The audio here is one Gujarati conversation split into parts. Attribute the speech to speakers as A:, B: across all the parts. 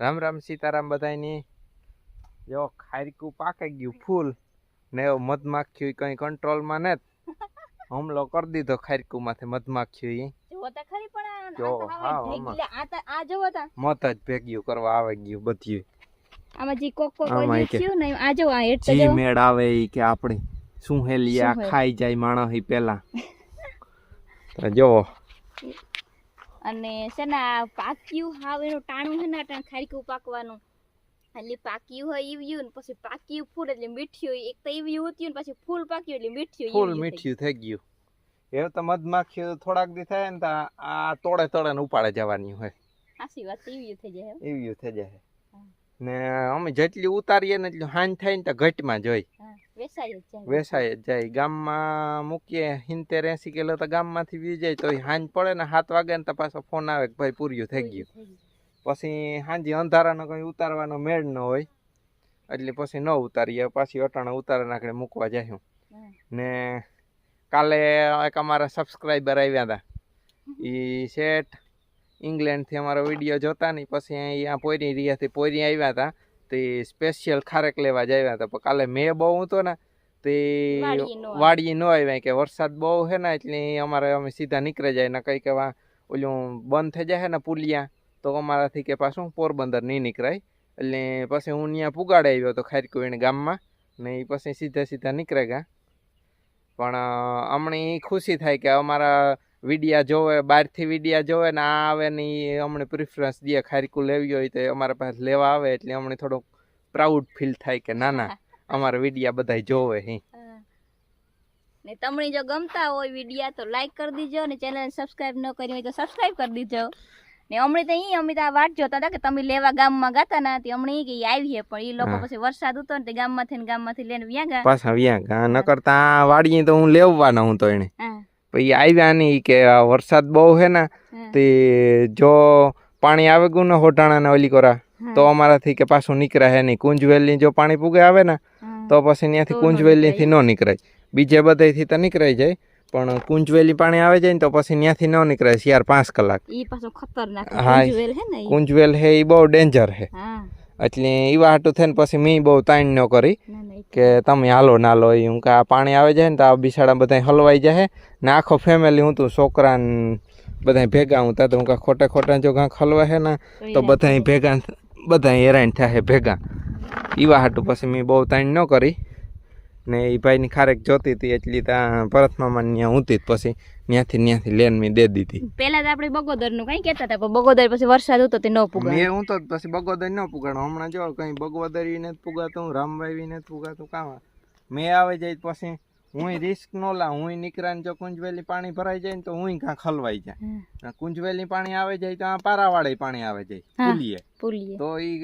A: રામ રામ સીતારામ બધાની જો ખારકું પાકી ગયું ફૂલ. ને એવો મધમાખી કઈ કંટ્રોલમાં ને હુમલો કરી દીધો ખારકું માથે
B: મધમાખી
A: મત જ ભેગ્યું કરવા આવે ગયું બધું.
B: આમાં જે કોક કોક થયું ને આ જો આ હેઠ તો
A: મેળ આવે ઈ કે આપણી. શું આ ખાઈ જાય માણસ પેલા જો
B: અને છે ને પાક્યું હાવ એનું ટાણું છે ને ટાણ ખારીકું પાકવાનું એટલે પાક્યું હોય ઈવ્યું ને પછી પાક્યું ફૂલ એટલે મીઠ્યું. એક તો ઈવ્યું હતું ને પછી ફૂલ પાક્યું એટલે મીઠ્યું
A: ફૂલ
B: મીઠ્યું થઈ
A: ગયું એવું તો મધમાખી થોડાક દી થાય ને તો આ- તોડે તોડે ને ઉપાડે જવાની હોય.
B: સાચી વાત ઈવ્યું થઈ જાય
A: ઈવ્યું થઈ જાય. ને અમે જેટલી ઉતારીએ ને એટલું હાંજ થાય ને તો ઘટમાં જોઈ વેસાય જ જાય. ગામમાં મૂકીએ સિત્તેર એંસી કિલો તો ગામમાંથી વી જાય તો હાંજ પડે ને સાત વાગે ને તો પાછો ફોન આવે કે ભાઈ પૂર્યું થઈ ગયું. પછી સાંજે અંધારાનો કંઈ ઉતારવાનો મેળ ન હોય એટલે પછી ન ઉતારીએ. પાછી અટાણે ઉતારા નાખીને મૂકવા જાય
B: હા.
A: ને કાલે એક અમારા સબસ્ક્રાઈબર આવ્યા હતા એ શેઠ ઇંગ્લેન્ડથી અમારો વીડિયો જોતા નહીં પછી અહીંયા પોયરી રિયાથી પોયરી આવ્યા હતા તે સ્પેશિયલ ખારેક લેવા જ આવ્યા હતા. પણ કાલે મેં બહુ હતો ને તે
B: વાડીએ ન આવ્યા.
A: કે વરસાદ બહુ છે ને એટલે અમારે અમે સીધા નીકળી જાય. ને કંઈક એવા ઓલું બંધ થઈ જાય ને પુલિયા તો અમારાથી કે પાછું પોરબંદર નહીં નીકળાય. એટલે પછી હું ત્યાં પુગાડે આવ્યો હતો ખારકુવીણ ગામમાં ને એ પછી સીધા સીધા નીકળે ગયા. પણ અમને ખુશી થાય કે અમારા વિડિયા જોવે બહારથી વિડિયા જોવે ને આ આવે ને એ અમને પ્રિફરન્સ દે ખારીકું લેવી હોય તો અમારા પાસે લેવા આવે એટલે અમને થોડુંક પ્રાઉડ ફીલ થાય કે ના ના અમારા વિડિયા બધા જોવે હી.
B: ને તમને જો ગમતા હોય વિડીયા તો લાઈક કરી દીજો ને ચેનલ સબસ્ક્રાઇબ ન કરી હોય તો સબસ્ક્રાઇબ કરી દીજો. ને અમને તો અહીં અમે આ વાટ જોતા હતા કે તમે લેવા ગામમાં ગાતા ના હમણાં ઈ કે આવીએ પણ એ લોકો પછી વરસાદ હતો ને તે ગામમાંથી ને ગામમાંથી લઈને વ્યા ગયા
A: પાછા વ્યા ગયા ન કરતા વાડીએ તો હું લેવવાનો હું તો એને
B: હા.
A: પછી આવ્યા નહીં કે આ વરસાદ બહુ છે ને તે જો પાણી આવે ગયું ને હોટાણા ને ઓલી કોરા તો અમારાથી કે પાછું નીકળે હે નહીં. કુંજવેલની જો પાણી પૂગે આવે ને તો પછી ત્યાંથી
B: કુંજવેલનીથી ન
A: નીકળાય. બીજે બધેથી તો નીકળાઈ જાય પણ કુંજવેલી પાણી આવે જાય ને તો પછી ત્યાંથી ન નીકળાય. ચાર પાંચ કલાક. હા.
B: કુંજવેલ હે
A: એ બહુ ડેન્જર હા. એટલે એવા હાટું થઈને પછી મેં બહુ તાણ ન કરી કે તમે હાલો ના લો હું કે આ પાણી આવે જાય ને તો આ બિસાડા બધા હલવાઈ જાય ને આખો ફેમિલી હું તું છોકરાને બધા ભેગા હું તા તો હું કાં ખોટા ખોટા જો કાંક હલવા હે ને તો બધા ભેગા બધા હેરાન થાય ભેગા. એવા હાટું પછી મેં બહુ તાણ ન કરી. ને એ ભાઈની ખારેક જોતી હતી એટલી ત્યાં ભરત મામાને ત્યાં ઊંતી જ પછી. ત્યાંથી ત્યાંથી લેન મેં દે દીધી.
B: પહેલા તો આપણે બગોદરનું કઈ કહેતા હતા પણ બગોદર પછી વરસાદ હતો તે ન પુગા
A: મેં હું તો પછી બગોદર ન પુગાડો. હમણાં જો કઈ બગોદરી ને પુગાતું રામભાઈ ને પુગાતો કામ મેં આવે જાય પછી હું રિસ્ક નો લા હું નીકળાને જો કુંજવેલી પાણી ભરાઈ જાય ને તો હું કાં ખલવાઈ જાય. કુંજવેલી પાણી આવે જાય તો આ પારાવાળે પાણી આવે જાય પુલીએ.
B: પુલીએ.
A: તો ઈ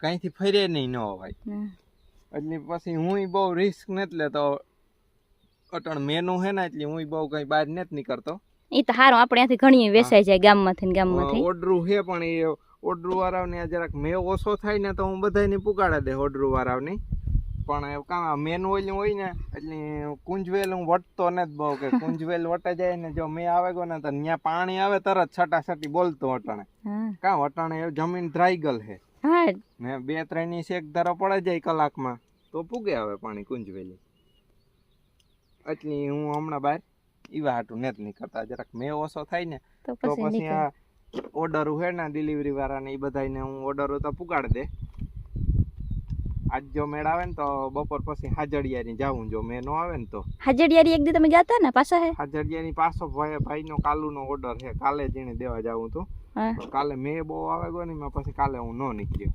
A: કઈથી ફરે નહીં ન અવાય. એટલે પછી હું બહુ રિસ્ક નથી લેતો. અટણ મેનું હે ને એટલે હું બહુ કઈ બહાર નથી નીકળતો.
B: એ તો હારું આપણે ત્યાંથી ઘણી વેસાઈ જાય ગામમાંથી ગામમાંથી.
A: ઓડરું હે પણ એ ઓડરું વાળાને જરાક મેં ઓછો થાય ને તો હું બધાને પુગાડે દે ઓડરું વાળાની પણ એ કાં મેન ઓઇલ હોય ને એટલે કુંજવેલ હું વટતો ને જ બહુ કે કુંજવેલ વટે જાય ને જો મેં આવે ગયો ને તો ત્યાં પાણી આવે તરત છટા છટી બોલતો અટાણે કાં વટાણે જમીન ધ્રાઈગલ ગલ
B: હે.
A: ને બે ત્રણની શેક ધારો પડે જાય કલાકમાં તો પૂગે આવે પાણી કુંજવેલી. એટલે હું હમણાં બહાર ઈવા હાટું નથી નીકળતા. જરાક મેં ઓછો થાય ને
B: તો પછી
A: આ ઓર્ડર હે ને ડિલિવરી વાળાને એ બધાને હું ઓર્ડર તો પુગાડી દે. આજ જો મેળ આવે ને તો બપોર પછી હાજડિયાની જાવું જો મેં નો આવે ને તો.
B: હાજડિયારી એક દી તમે ગયા ને પાછા હે?
A: હાજડિયાની પાછો ભાઈ ભાઈનો કાલુનો ઓર્ડર છે કાલે જીણે દેવા જાવું તો. કાલે મેં બહુ આવે ગયો ને પછી કાલે હું નો નીકળ્યો.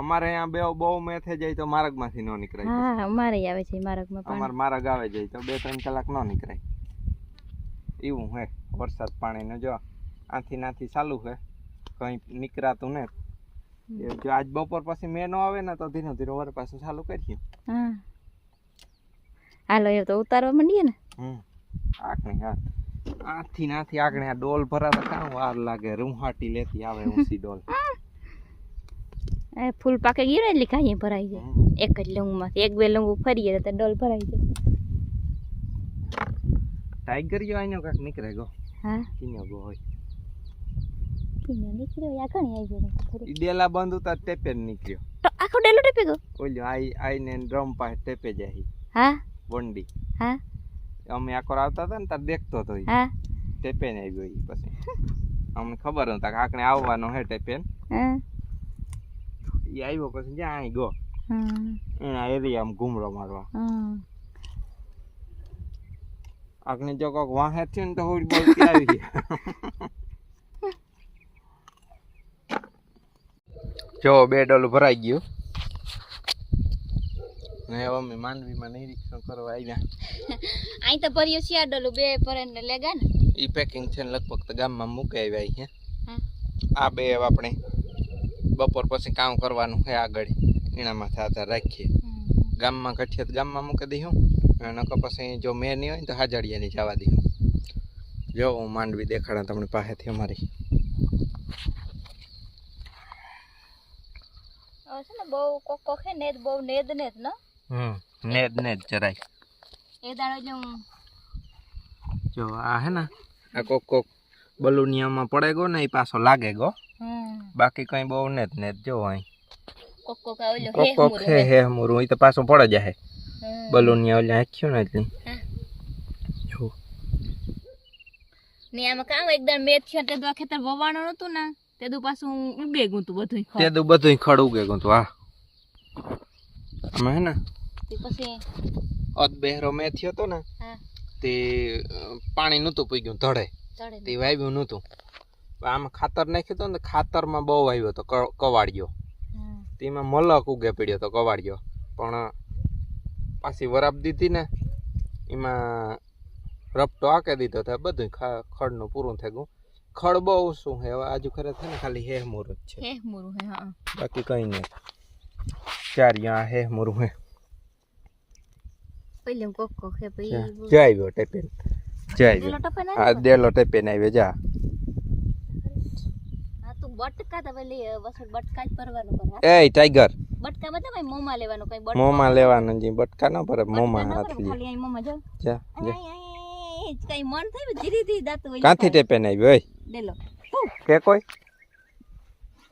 A: અમારે અહીંયા બે બહુ મેં થઈ જાય તો માર્ગમાંથી ન નીકળાય.
B: હા અમારે આવે છે માર્ગમાં
A: અમારે
B: અમાર
A: માર્ગ આવે જાય તો બે ત્રણ કલાક ન નીકળાય. એવું હે વરસાદ પાણીનો જો આથી નાથી ચાલુ છે કંઈ નીકળાતું ને. જો આજ બપોર પછી મેં ન આવે ને તો ધીરે ધીરે વર પાછું ચાલુ કરીએ.
B: હા. હાલો એ તો ઉતારવા માંડીએ ને.
A: હમ આકણી હા આથી નાથી આગળ આ ડોલ ભરાતા કાં વાર લાગે. રૂહાટી લેતી આવે ઊંસી ડોલ.
B: ફૂલ પાકે ગયું ને એટલે કાંઈ ભરાઈ જાય. એક જ લંગમાંથી એક બે લંગુ ફરીએ તો ડોલ ભરાઈ જાય.
A: ટાઈગર જો આઈનો કાક નીકળે ગો.
B: હા?
A: કિનો ગો હોય.
B: કિનો નીકળ્યો યા કણી આવી ગયો
A: ડેલા બંધ ઉતા ટેપે નીકળ્યો.
B: તો આખો ડેલો ટેપે ગયો?
A: ઓલ્યો આઈ આઈને ડ્રમ પાસે ટેપે જાય
B: હા?
A: વંડી.
B: હા?
A: અમે આકોર આવતા હતા ને તાર દેખતો હતો
B: હા?
A: ટેપે ને આવ્યો પછી. અમને ખબર નતા કે આકણે આવવાનો હે ટેપે
B: હા?
A: ઈ આવ્યો પછી જ્યાં અહીં ગયો એના એરિયામાં ઘૂમરો મારવા. આકને જો કોક વાહે થયું ને તો હોડી બોલતી આવી ગઈ જો બે ડોલું ભરાઈ ગયું ને હવે અમે માંડવીમાં નિરીક્ષણ કરવા આવ્યા
B: અહીં તો ભર્યો છે આ ડોલું બે પરને લેગા ને
A: ઈ પેકિંગ છે ને લગભગ તો ગામમાં મૂકે આવ્યા છે
B: હા
A: આ બે હવે આપણે બપોર પછી કામ કરવાનું છે આગળ. એનામાં આધાર રાખીએ.
B: હમ.
A: ગામમાં કઠીએ તો ગામમાં મૂકી દઈશું અને નકર પછી જો મેં નહીં હોય ને તો હાજડિયાની જવા દઈશું જો હું માંડવી દેખાડા તમને પાસેથી અમારી.
B: હવે છે ને બહુ કોક કોક હે નેદ બહુ નેદ નેદ ન?
A: હમ નેદ નેદ જરાય.
B: એ દાડો જો હું
A: જો આ હે ને આ કોક કોક બલુનિયામાં પડે ગયો ને એ પાછો લાગે ગો.
B: હમ
A: બાકી કઈ બહુ નેદ જ જો અહીં.
B: કોક કોક હે
A: હે મુરું એ તો પાછો પડે જાય.
B: હમ.
A: બલુનિયા ઓલા આખ્યું ને એટલી. જો.
B: ને આમાં કામ એકદમ તે દો ખેતર વવાણો નતું ને તે દુ પાછું ઉગે ગયું તું બધું
A: તે દુ બધું ખડ ઉગે ગું તું હા. અમે હે ને
B: પછી?
A: અધ બેહરો મેં થયો તો ને તે પાણી નહોતું પી ગયું ધડે તે વાવ્યું પણ આમાં ખાતર નાખ્યું હતું ને ખાતરમાં બહુ આવ્યો હતો કવાડિયો. તેમાં મલક ઉગે પડ્યો હતો કવાડિયો. પણ પાછી વરાપ દીધી ને એમાં રપટો આકે દીધો તો બધું ખડનું પૂરું થઈ ગયું. ખડ બહુ શું હે આજુ ખરે છે ને ખાલી હેહ મુહૂર્ત છે.
B: હે મુરું હે હા.
A: બાકી કંઈ નહીં. ચાર યા હેહ મુરું હે
B: પેલી કોક હે ભાઈ
A: જય ગયો ટેપેન.
B: ટપે ના
A: આ દેલો ટેપેન આવ્યો જા.
B: બટકા તો પેલી બટકા જ ભરવાનું.
A: એ ટાઈગર.
B: બટકા મતલબ કઈ મોંમાં લેવાનું કઈ બટકા
A: મોમાં લેવાનું જી બટકા ન ભરે મોમાં હાથ લે
B: ખાલી અહીં મોમાં
A: જા જા.
B: કઈ મન થાય ધીરે ધીરે દાંત હોય
A: કાંથી
B: ટેપે
A: ટેપેન આવ્યો ઓય
B: ડેલો
A: કે કોઈ?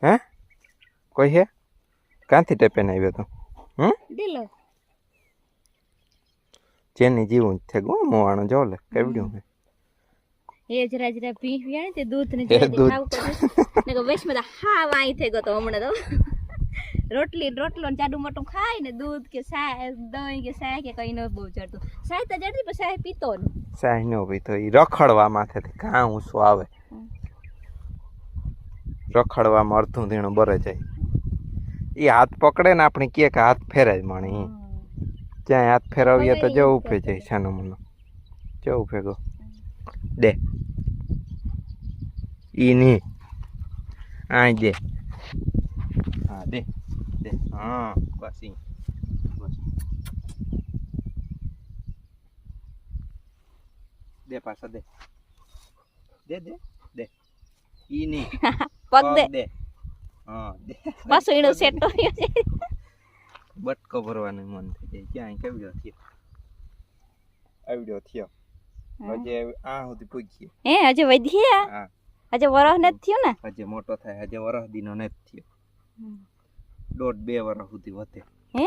A: હે? કોઈ હે? કાંથી ટેપેન આવ્યો તો? હમ?
B: ડેલો
A: જેની જીવું છે ગો મોવાણો જો લે કેવડ્યું હે?
B: એ જરા જરા પીયા ને તે દૂધ. ને. ખાવું પડે. ને માં હા વાઈ થઈ ગયો તો હમણાં તો. રોટલી રોટલો ને જાડું મોટું ખાય ને દૂધ કે સા દહીં કે સા કે કઈ ન બહુ ચડતું સાય તો જડતી પણ સાય પીતો ને.
A: સાહી નો ઈ રખડવા એ રખડવા માથેથી કાં ઊંચું આવે. રખડવામાં અડધું ધીણું બરે જાય. એ હાથ પકડે ને આપણે કે હાથ ફેરાય માણી. જ્યાં હાથ ફેરવીએ તો જવું ફે જાય છાનો મનો. જવું ઉભે દે. ઈ ની આ દે હા દે દે હા બસ ઈ દે પાછા દે દે દે દે ઈ ની
B: પગ દે
A: હા દે
B: પાછો એનો સેટ તો
A: બટકો ભરવાનું મન થઈ જાય ક્યાં કેવડો થયો આવડ્યો થયો હજે આ સુધી પૂછીએ
B: હે હજે વધ્યા
A: હા
B: હજે વરહ નથી થયું ને?
A: હજે મોટો થાય હજે વરહ દીનો નથી થયો. દોઢ બે વરસ સુધી વધે.
B: હે?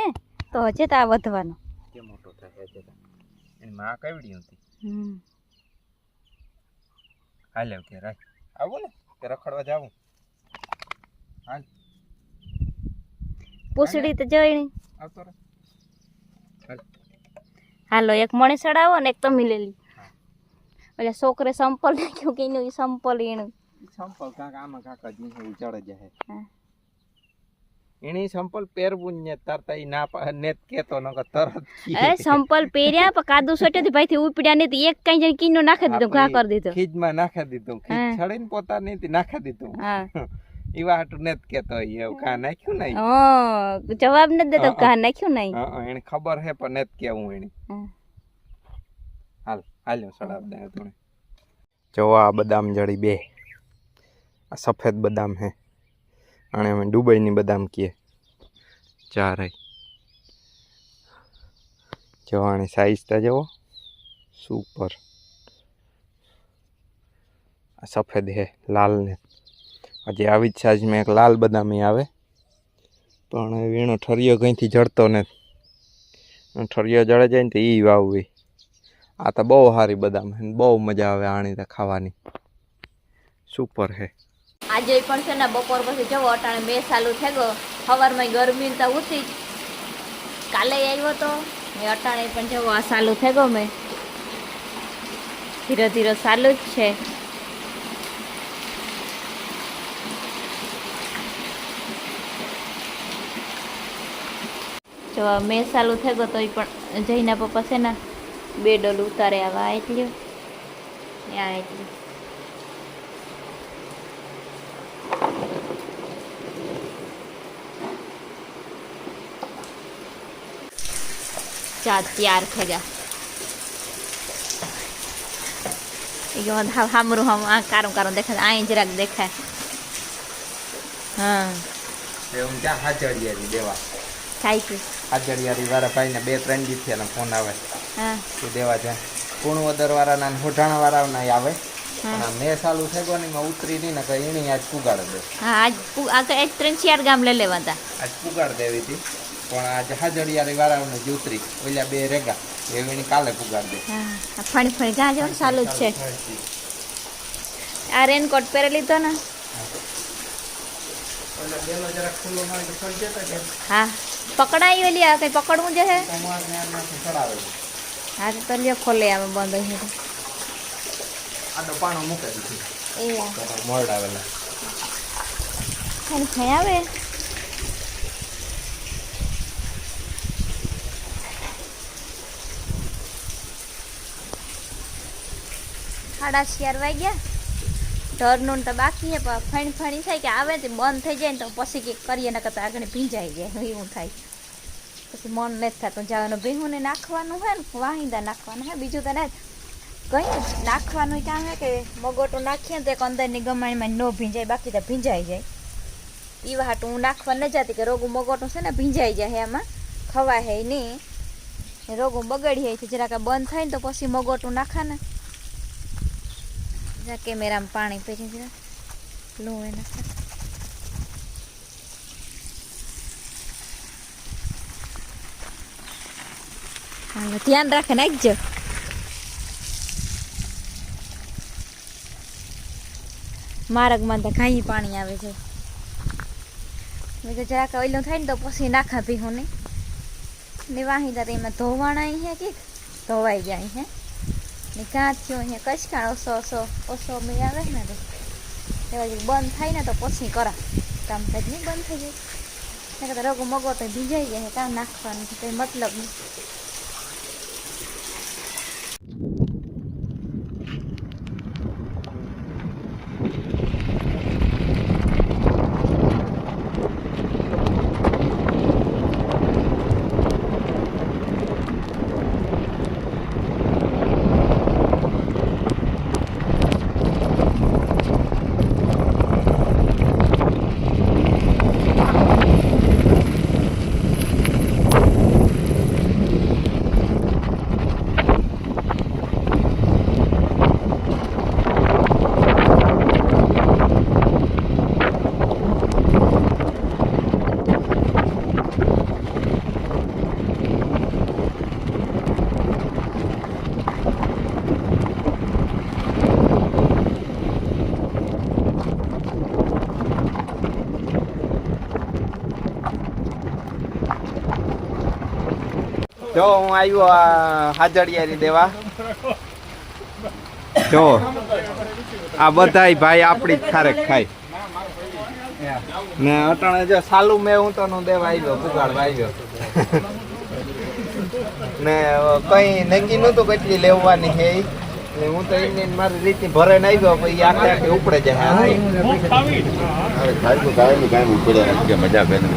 B: તો હજે તો આ વધવાનો.
A: કે મોટો થાય હજે તો. એની માં કેવડી હતી?
B: હમ.
A: હાલે કે રાખ આવું ને? કે રખડવા જાવું? હાલ.
B: પૂછડી તો જોઈણી.
A: આવતો રે હાલો.
B: એક મણી સડાવો ને એક તો લઈ લી એટલે છોકરે સંપલ નાખ્યું કે એનું સંપલ એનું
A: ઈ સંપલ કાંક આમાં કાંક જ નહીં ઉજાડે જાય
B: હા.
A: એની સંપલ પહેરવું જ ને તરતા ઈ ના પા નેત કેતો નકર તરત
B: અરે સંપલ પહેર્યા પણ કાદુ સોટ્યો ભાઈ થી ઉપડ્યા નહીં તો એક કઈ જણ કીનો નાખી દીધો ઘા કરી દીધો.
A: ખીજમાં નાખી દીધું ખીજ
B: હા.
A: છડીને પોતાની થી નાખી દીધું.
B: હા.
A: ઈવા હાટું નેત કેતો હોય એવું કા નાખ્યું નહીં?
B: હા જવાબ નથી દેતો
A: હા,
B: ઘા નાખ્યું નહીં.
A: હા એને ખબર હે પણ નેત કેવું એને.
B: હા.
A: હાલ હાલ્યો સડાવ દે તું જો આ બદામ જડી બે. આ સફેદ બદામ હે. અને અમે દુબઈની બદામ કીએ. ચારે જો આની સાઈઝ તો જવો. સુપર આ સફેદ હે લાલ ને. હજી આવી જ સાઈઝમાં એક લાલ બદામી આવે. પણ વીણો ઠરિયો કંઈથી જડતો નથી. ઠરિયો જડે જાય ને તો એ વાવવી. આ તો બહુ સારી બદામ છે બહુ મજા આવે આણી તો ખાવાની. સુપર હે
B: આજે પણ છે ને બપોર પછી જવો, અટાણે મેં ચાલુ થઈ ગયો સવારમાં ગરમી તો જ. કાલે આવ્યો તો ને અટાણે પણ જવો, આ ચાલુ થઈ ગયો મેં. ધીરે ધીરે ચાલુ જ છે. મેં ચાલુ થઈ ગયો તો એ પણ જઈને પપ્પા છે ને બે ડોલ ઉતારે આવા એટલી આ એટલી ચા તૈયાર થઈ ગયા. એ કે હા હામરું હામ આ કારું કારું દેખાય અહીં જરાક દેખાય. હા.
A: એવું ક્યાં હાજરિયારી દેવા?
B: થાય છે.
A: હાજરિયારી વાળા ભાઈને બે ત્રણ દિવસથી એના ફોન આવે. એ દેવા જાય કુણવદર વાળાના ને હોઢાણા વાળાના આવે.
B: હા.
A: પણ આ મેં ચાલુ થઈ ગયો ને ઉતરી નહીં ને કે એની આજ પુગાડ દે.
B: હા આજ પુ- આ ત્રણ ચાર ગામ લઈ લેવા હતા
A: આજ પુગાડ દેવી હતી. પણ આજે હાજરિયારી વાળાને જ ઉતરી. ઓલા બે રેગા. એવી કાલે પુગાડ દે.
B: હા આ ફણી ફણી ગા જો ચાલુ જ છે. આ રેનકોટ પહેરી લીધો ને. હા પકડાઈ ઓલી આ કઈ પકડવું છે. હે તો લ્યો ખોલે આમાં બંધ અહીં.
A: આડો પાણો મૂકે દીધું
B: એ આ.
A: મોરડ આવેલા.
B: ફણી ફણી આવે? સાડા ચાર વાગ્યા ઢરનું તો બાકી છે પણ ફણી ફણી થાય કે આવે તે બંધ થઈ જાય ને તો પછી કંઈક કરીએ નકર કરતા આગળ ભીંજાઈ જાય એવું થાય. પછી મન નથી થતું. જવાનું ભીહુંને નાખવાનું હોય ને વાહિંદા નાખવાનું હોય, બીજું તો ના કંઈ નાખવાનું કામ હે કે મગોટું નાખીએ તો એક અંદરની ગમાણીમાં ન ભીંજાય, બાકી તો ભીંજાઈ જાય. પીવા હાટું હું નાખવા ન જતી કે રોગું મગોટું છે ને ભીંજાઈ જાય એમાં ખવાય હે નહીં. રોગું બગડી જાય છે. જરાક બંધ થાય ને તો પછી મગોટું નાખા ને જરા કેમેરામાં પાણી પીરી જરા લું એ નાખા હાલો ધ્યાન રાખે નાખજો માર્ગમાં તો ઘાઈ પાણી આવે છે મેં તો જરાક ઓઈલું થાય ને તો પછી નાખા પીહું ને ને વાહી દાદા એમાં ધોવાણા હે કે ધોવાઈ જાય હે ને કાં થયો અહીંયા કચકાણ ઓછો ઓછો ઓછો મેં આવે ને તો એવા બંધ થાય ને તો પછી કરા કામ કાજ નહીં બંધ થઈ જાય ને કદાચ રોગો મગો તો ભીજાઈ જાય કામ નાખવાનું કંઈ મતલબ નહીં
A: જો હું આવ્યો આ હાજરિયારી દેવા. જો આ બધાય ભાઈ આપણી જ ખારેક ખાય. ને અટાણે જો સાલું મેં હું તો નું દેવા આવ્યો પુગાડવા આવ્યો. ને કઈ નક્કી નહોતું કેટલી લેવાની હે. હું તો એમની મારી રીતની ભરે આવ્યો પછી આખે આખે ઉપડે જાય
C: મજા કરીને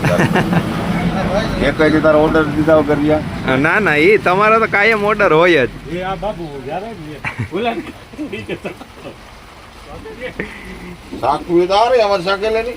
C: એક જ તારો ઓર્ડર દીધા વગર રહ્યા.
A: ના ના એ તમારો તો કાયમ ઓર્ડર હોય જ.
D: એ આ બાબુ
C: તો આવે અમારે શાક નહીં